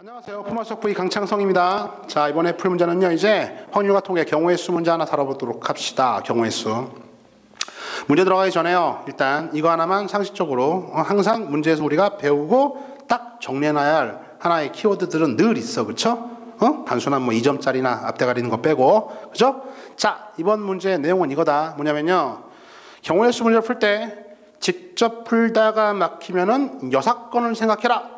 안녕하세요. V 강창성입니다. 자, 이번에 풀 문제는요, 이제 확률과 통계 경우의 수 문제 하나 다뤄보도록 합시다. 경우의 수. 문제 들어가기 전에요. 일단 이거 하나만 상식적으로 어, 항상 문제에서 우리가 배우고 딱 정리해놔야 할 하나의 키워드들은 늘 있어. 그쵸? 어? 단순한 뭐 2점짜리나 앞대 가리는 거 빼고. 그죠? 자, 이번 문제의 내용은 이거다. 뭐냐면요. 경우의 수 문제를 풀 때 직접 풀다가 막히면은 여사건을 생각해라.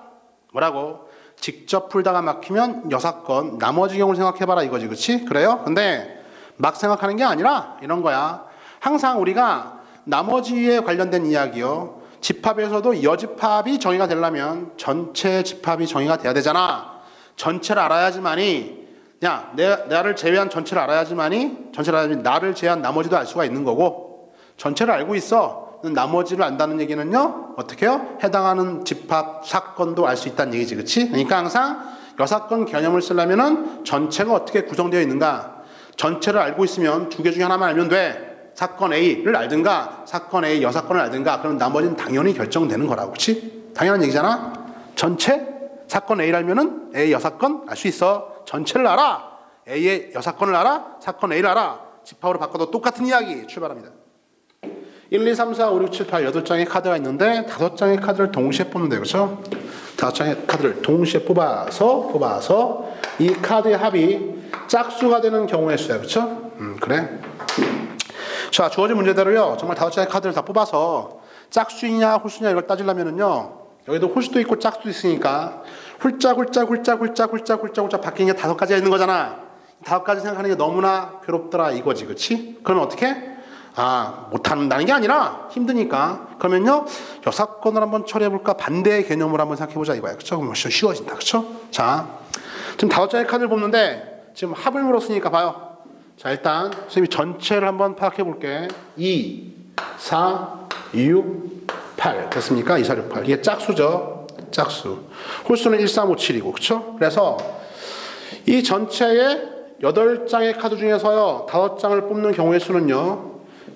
뭐라고? 직접 풀다가 막히면 여사건, 나머지 경우를 생각해봐라 이거지, 그렇지? 그래요? 근데 막 생각하는 게 아니라 이런 거야. 항상 우리가 나머지에 관련된 이야기요. 집합에서도 여집합이 정의가 되려면 전체 집합이 정의가 돼야 되잖아. 전체를 알아야지만이 야, 내, 나를 제외한 전체를 알아야지만이 전체를 알아야지 나를 제외한 나머지도 알 수가 있는 거고 전체를 알고 있어. 나머지를 안다는 얘기는요, 어떻게 요 해당하는 집합 사건도 알 수 있다는 얘기지, 그치? 그러니까 항상 여사건 개념을 쓰려면은 전체가 어떻게 구성되어 있는가, 전체를 알고 있으면 두 개 중에 하나만 알면 돼. 사건 A를 알든가, 사건 A 여사건을 알든가, 그럼 나머지는 당연히 결정되는 거라고, 그치? 당연한 얘기잖아? 전체? 사건 A를 알면은 A 여사건 알 수 있어. 전체를 알아. A의 여사건을 알아. 사건 A를 알아. 집합으로 바꿔도 똑같은 이야기 출발합니다. 1, 2, 3, 4, 5, 6, 7, 8, 8장의 카드가 있는데 5장의 카드를 동시에 뽑는데 그렇죠? 5장의 카드를 동시에 뽑아서 뽑아서 이 카드의 합이 짝수가 되는 경우의 수야 그렇죠? 음, 그래. 자, 주어진 문제대로요. 정말 5장의 카드를 다 뽑아서 짝수이냐 홀수냐 이걸 따지려면은요. 여기도 홀수도 있고 짝수도 있으니까 훌짝 훌짝 훌짝 훌짝 훌짝 훌짝 훌짝 바뀌는 게 다섯 가지가 있는 거잖아. 다섯 가지 생각하는 게 너무나 괴롭더라 이거지, 그렇지? 그럼 어떻게? 아, 못한다는 게 아니라 힘드니까. 그러면요, 여사건을 한번 처리해볼까? 반대의 개념으로 한번 생각해보자 이거야. 그쵸? 그럼 쉬워진다. 그쵸? 자, 지금 다섯 장의 카드를 뽑는데, 지금 합을 물었으니까 봐요. 자, 일단, 선생님이 전체를 한번 파악해볼게. 2, 4, 6, 8. 됐습니까? 2, 4, 6, 8. 이게 짝수죠. 짝수. 홀수는 1, 3, 5, 7이고. 그쵸? 그래서, 이 전체의 8장의 카드 중에서요, 5장을 뽑는 경우의 수는요,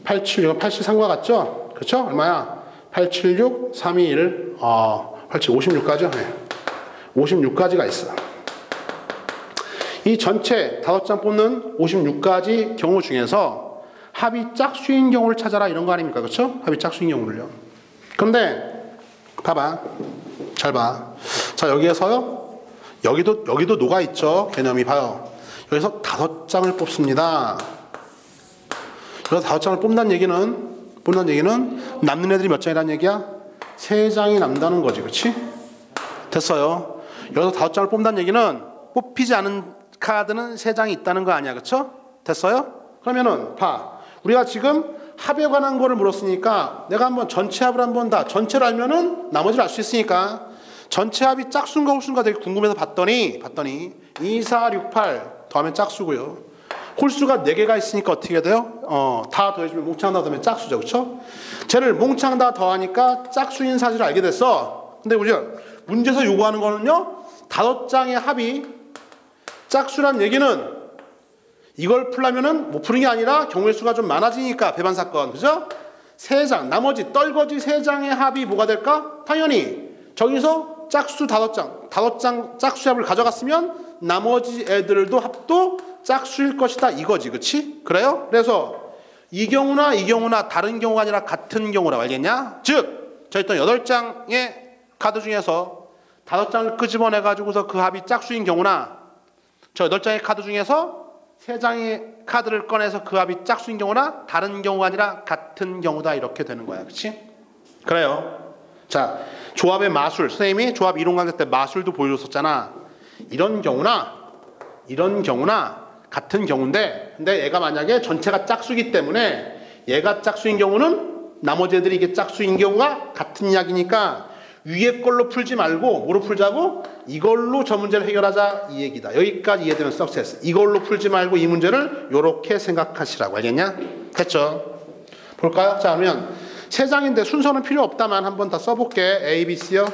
876은 83과 같죠? 그렇죠? 얼마야? 876, 321, 어, 87, 56까지요? 네. 56까지가 있어. 이 전체 다섯 장 뽑는 56가지 경우 중에서 합이 짝수인 경우를 찾아라 이런 거 아닙니까? 그렇죠? 합이 짝수인 경우를요. 그런데 봐봐. 잘 봐. 자, 여기에서요. 여기도 여기도 녹아 있죠. 개념이 봐요. 여기서 다섯 장을 뽑습니다. 그래서 다섯 장을 뽑는다는 얘기는 뽑는 얘기는 남는 애들이 몇 장이라는 얘기야? 세 장이 남다는 거지, 그렇지? 됐어요. 여기서 다섯 장을 뽑는다는 얘기는 뽑히지 않은 카드는 세 장이 있다는 거 아니야, 그렇죠? 됐어요? 그러면은 봐, 우리가 지금 합에 관한 거를 물었으니까 내가 한번 전체 합을 한번 다 전체를 알면은 나머지를 알 수 있으니까 전체 합이 짝수인가 홀수인가 되게 궁금해서 봤더니 봤더니 2, 4, 6, 8 더하면 짝수고요. 홀수가 4개가 있으니까 어떻게 돼요? 어, 다 더해주면 몽창 다 더하면 짝수죠. 그쵸? 쟤를 몽창 다 더하니까 짝수인 사실을 알게 됐어. 근데 우리가 문제에서 요구하는 거는요. 다섯 장의 합이 짝수란 얘기는 이걸 풀려면은 못 푸는 게 아니라 경우의 수가 좀 많아지니까 배반 사건. 그죠? 세 장, 나머지 떨거지 세 장의 합이 뭐가 될까? 당연히 저기서 짝수 다섯 장, 다섯 장 짝수 합을 가져갔으면 나머지 애들도 합도 짝수일 것이다 이거지 그치? 그래요? 그래서 이 경우나 이 경우나 다른 경우가 아니라 같은 경우라고 알겠냐? 즉 저희 또 여덟 장의 카드 중에서 다섯 장을 끄집어내 가지고서 그 합이 짝수인 경우나 저 여덟 장의 카드 중에서 세 장의 카드를 꺼내서 그 합이 짝수인 경우나 다른 경우가 아니라 같은 경우다 이렇게 되는 거야 그치? 그래요 자 조합의 마술 선생님이 조합 이론 강좌 때 마술도 보여줬었잖아 이런 경우나 이런 경우나 같은 경우인데 근데 얘가 만약에 전체가 짝수기 때문에 얘가 짝수인 경우는 나머지 애들이 이게 짝수인 경우가 같은 이야기니까 위에 걸로 풀지 말고 뭐로 풀자고 이걸로 저 문제를 해결하자 이 얘기다. 여기까지 이해되면 석세스. 이걸로 풀지 말고 이 문제를 이렇게 생각하시라고 알겠냐? 됐죠? 볼까요? 자 그러면 세 장인데 순서는 필요 없다만 한번 다 써볼게. A, B, C요.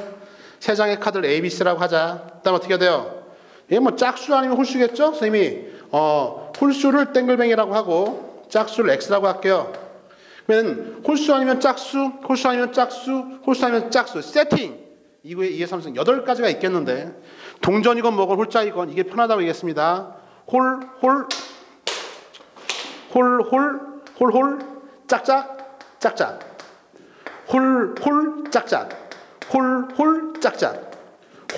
세 장의 카드를 A, B, C라고 하자. 그다음 어떻게 돼요? 이게 뭐 짝수 아니면 홀수겠죠? 선생님이 어, 홀수를 땡글뱅이라고 하고 짝수를 x라고 할게요. 그러면 홀수 아니면 짝수, 홀수 아니면 짝수, 홀수 아니면 짝수 세팅 2의 2의 3승 8가지가 있겠는데 동전이건 뭐건 홀자이건 이게 편하다고 얘기했습니다. 홀, 홀, 홀, 홀, 홀, 홀, 짝짝, 짝짝. 홀, 홀, 짝짝. 홀, 홀, 짝짝.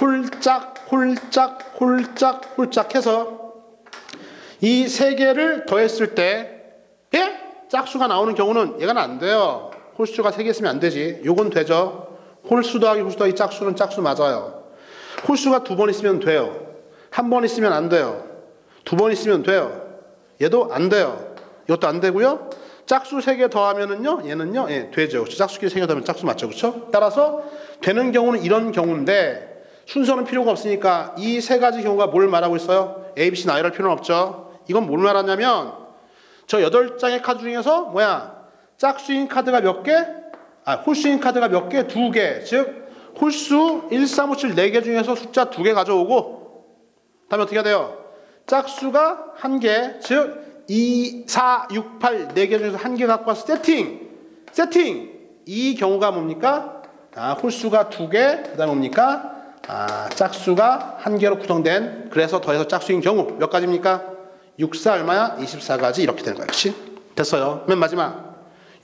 홀짝, 홀짝, 홀짝, 홀짝 해서 이 세 개를 더했을 때 예? 짝수가 나오는 경우는 얘가 안 돼요. 홀수가 세 개 있으면 안 되지. 요건 되죠. 홀수 더하기 홀수 더하기 짝수는 짝수 맞아요. 홀수가 두 번 있으면 돼요. 한 번 있으면 안 돼요. 두 번 있으면 돼요. 얘도 안 돼요. 이것도 안 되고요. 짝수 세 개 더하면은요, 얘는요, 예, 되죠. 짝수 세개 더하면 짝수 맞죠, 그렇죠? 따라서 되는 경우는 이런 경우인데 순서는 필요가 없으니까 이 세 가지 경우가 뭘 말하고 있어요? A, B, C 나열할 필요는 없죠. 이건 뭘 말하냐면 저 여덟 장의 카드 중에서 뭐야? 짝수인 카드가 몇 개? 아, 홀수인 카드가 몇 개? 두 개. 즉 홀수 1, 3, 5, 7, 4개 중에서 숫자 두 개 가져오고 다음에 어떻게 해야 돼요? 짝수가 한 개, 즉 2, 4, 6, 8, 4개 중에서 한 개 갖고 와서 세팅! 세팅! 이 경우가 뭡니까? 아, 홀수가 두 개, 그 다음에 뭡니까? 아, 짝수가 한 개로 구성된, 그래서 더해서 짝수인 경우 몇 가지입니까? 6, 4 얼마야? 24가지 이렇게 되는 거야. 그치? 됐어요. 맨 마지막.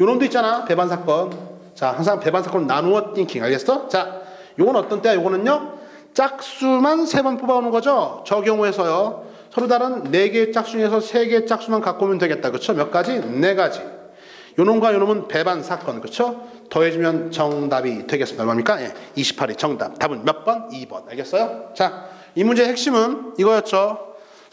요놈도 있잖아. 배반 사건. 자, 항상 배반 사건 나누어 띵킹. 알겠어? 자, 요건 어떤 때야? 요거는요. 짝수만 세 번 뽑아오는 거죠. 저 경우에서요. 서로 다른 네 개의 짝수 중에서 세 개의 짝수만 갖고 오면 되겠다. 그렇죠? 몇 가지? 네 가지. 요놈과 요놈은 배반 사건. 그렇죠? 더해주면 정답이 되겠습니다. 얼마입니까? 예, 28이 정답. 답은 몇 번? 2번. 알겠어요? 자, 이 문제의 핵심은 이거였죠.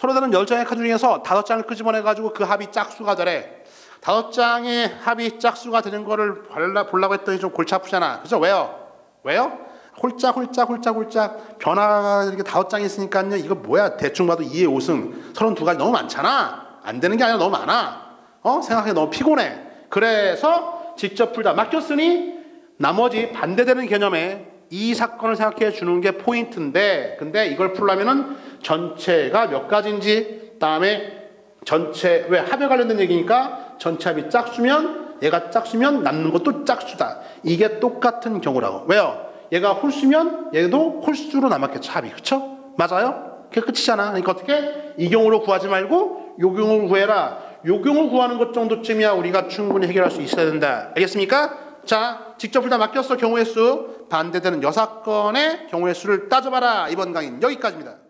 서로 다른 10장의 카드 중에서 다섯 장을 끄집어내가지고 그 합이 짝수가 되래. 다섯 장의 합이 짝수가 되는 거를 보려고 했더니 좀 골치 아프잖아. 그죠? 왜요? 왜요? 홀짝 홀짝 홀짝 홀짝 변화가 이렇게 다섯 장이 있으니까요. 이거 뭐야? 대충 봐도 2의 5승 32가지 너무 많잖아. 안 되는 게 아니라 너무 많아. 어? 생각하기 너무 피곤해. 그래서 직접 풀다 맡겼으니 나머지 반대되는 개념에 이 사건을 생각해 주는 게 포인트인데 근데 이걸 풀려면은 전체가 몇 가지인지 다음에 전체 왜 합에 관련된 얘기니까 전체 합이 짝수면 얘가 짝수면 남는 것도 짝수다. 이게 똑같은 경우라고. 왜요? 얘가 홀수면 얘도 홀수로 남았겠죠. 합이. 그쵸? 맞아요? 그게 끝이잖아. 그러니까 어떻게? 이 경우로 구하지 말고 요 경우를 구해라. 요 경우 구하는 것 정도쯤이야 우리가 충분히 해결할 수 있어야 된다. 알겠습니까? 자, 직접 풀다 맡겼어. 경우의 수. 반대되는 여사건의 경우의 수를 따져봐라. 이번 강의는 여기까지입니다.